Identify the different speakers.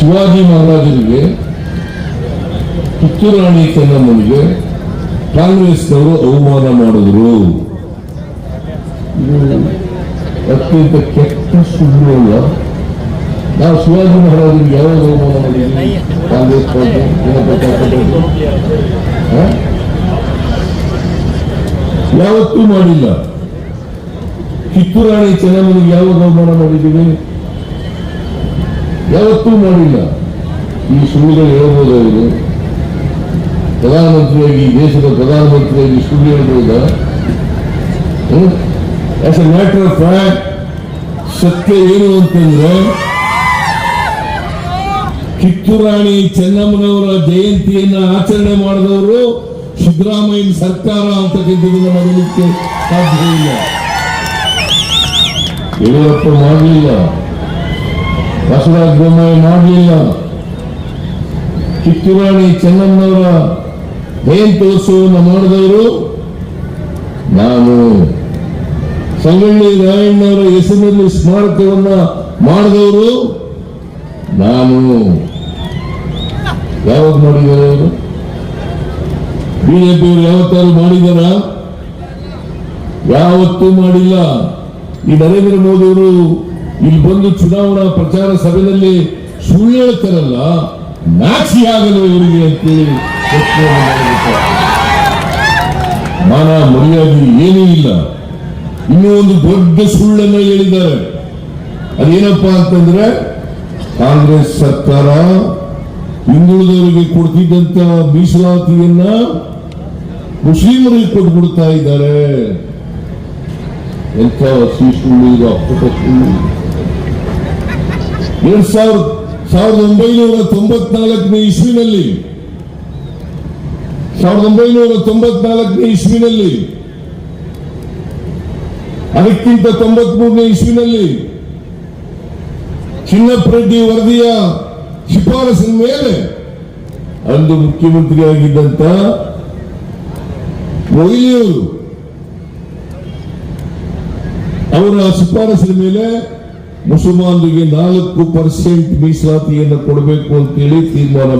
Speaker 1: ಶಿವಾಜಿ ಮಹಾರಾಜರಿಗೆ ಕಿತ್ತೂರು ರಾಣಿ ಚೆನ್ನಮ್ಮನಿಗೆ ಕಾಂಗ್ರೆಸ್ನವರು ಅವಮಾನ ಮಾಡಿದ್ರು. ಅತ್ಯಂತ ಕೆಟ್ಟ ಸುಳ್ಳು ಅಲ್ಲ ನಾವು ಶಿವಾಜಿ ಮಹಾರಾಜರಿಗೆ ಯಾವಾಗ ಅವಮಾನ ಮಾಡಿದ್ವಿ? ಕಾಂಗ್ರೆಸ್? ಯಾವತ್ತೂ ಮಾಡಿಲ್ಲ. ಕಿತ್ತೂರು ರಾಣಿ ಚೆನ್ನಮ್ಮನಿಗೆ ಯಾವಾಗ ಅವಮಾನ ಮಾಡಿದ್ದೀವಿ? ಯಾವತ್ತೂ ಮಾಡಿಲ್ಲ. ಈ ಸುಳ್ಳುಗಳು ಹೇಳ್ಬೋದು ಅವರು ಪ್ರಧಾನಮಂತ್ರಿಯಾಗಿ, ದೇಶದ ಪ್ರಧಾನಮಂತ್ರಿಯಾಗಿ ಸುಳ್ಳು ಹೇಳ್ಬೋದ? As a matter of fact ಸತ್ಯ ಏನು ಅಂತಂದ್ರೆ, ಕಿತ್ತೂರಾಣಿ ಚೆನ್ನಮ್ಮನವರ ಜಯಂತಿಯನ್ನ ಆಚರಣೆ ಮಾಡಿದವರು ಸಿದ್ದರಾಮಯ್ಯ ಸರ್ಕಾರ ಅಂತಕ್ಕಂಥದ್ದನ್ನು ಮಾಡಲಿಕ್ಕೆ ಸಾಧ್ಯ ಇಲ್ಲ. ಯಡಿಯೂರಪ್ಪ ಮಾಡಲಿಲ್ಲ. ಬಸವರಾಜ ಬೊಮ್ಮಾಯಿ ಮಾಡಲಿಲ್ಲ ಕಿತ್ತೂರಾಣಿ ಚೆನ್ನಮ್ಮನವರ ಜಯಂತ್ಯೋತ್ಸವವನ್ನು ಮಾಡಿದವರು ನಾನು. ಸಂಗೊಳ್ಳಿ ರಾಯಣ್ಣವರ ಹೆಸರಿನಲ್ಲಿ ಸ್ಮಾರಕವನ್ನ ಮಾಡಿದವರು ನಾನು. ಯಾವಾಗ ಮಾಡಿದ್ದಾರೆ ಅವರು? ಬಿಜೆಪಿಯವರು ಯಾವತ್ತಾರು ಮಾಡಿದಾರ ಯಾವತ್ತೂ ಮಾಡಿಲ್ಲ. ಈ ನರೇಂದ್ರ ಮೋದಿ ಅವರು ಇಲ್ಲಿ ಬಂದು ಚುನಾವಣಾ ಪ್ರಚಾರ ಸಭೆಯಲ್ಲಿ ಸುಳ್ಳು ಹೇಳ್ತಾರಲ್ಲ, ನಾಚಿ ಆಗಲು ಇವರಿಗೆ ಅಂತೇಳಿ. ಮಾನ ಮರ್ಯಾದೆ ಏನೂ ಇಲ್ಲ. ಇನ್ನೂ ಒಂದು ದೊಡ್ಡ ಸುಳ್ಳನ್ನ ಹೇಳಿದ್ದಾರೆ. ಅದೇನಪ್ಪಾ ಅಂತಂದ್ರೆ, ಕಾಂಗ್ರೆಸ್ ಸರ್ಕಾರ ಹಿಂದುಳಿದವರಿಗೆ ಕೊಡ್ತಿದ್ದಂತ ಮೀಸಲಾತಿಯನ್ನ ಮುಸ್ಲಿಮರಿಗೆ ಕೊಟ್ಬಿಡ್ತಾ ಇದ್ದಾರೆ. ಎಂಥ ಹಸಿ ಸುಳ್ಳು ಇದು ಅಪ್ಪಟ ಸುಳ್ಳು ಎರಡ್ ಸಾವಿರದ ಸಾವಿರದ ಒಂಬೈನೂರ ತೊಂಬತ್ನಾಲ್ಕನೇ ಇಸ್ವಿನಲ್ಲಿ, ಸಾವಿರದ ಒಂಬೈನೂರ ತೊಂಬತ್ನಾಲ್ಕನೇ ಇಸ್ವಿನಲ್ಲಿ, ಅದಕ್ಕಿಂತ ತೊಂಬತ್ಮೂರನೇ ಇಸ್ವಿನಲ್ಲಿ ಚಿನ್ನಪ್ರೆಡ್ಡಿ ವರದಿಯ ಶಿಫಾರಸಿನ ಮೇಲೆ ಅಂದು ಮುಖ್ಯಮಂತ್ರಿಯಾಗಿದ್ದಂತ ಮೊಯ್ಲಿಯವರು ಅವರ ಶಿಫಾರಸಿನ ಮೇಲೆ ಮುಸಲ್ಮಾನರಿಗೆ ನಾಲ್ಕು ಪರ್ಸೆಂಟ್ ಮೀಸಲಾತಿಯನ್ನು ಕೊಡಬೇಕು ಅಂತೇಳಿ ತೀರ್ಮಾನ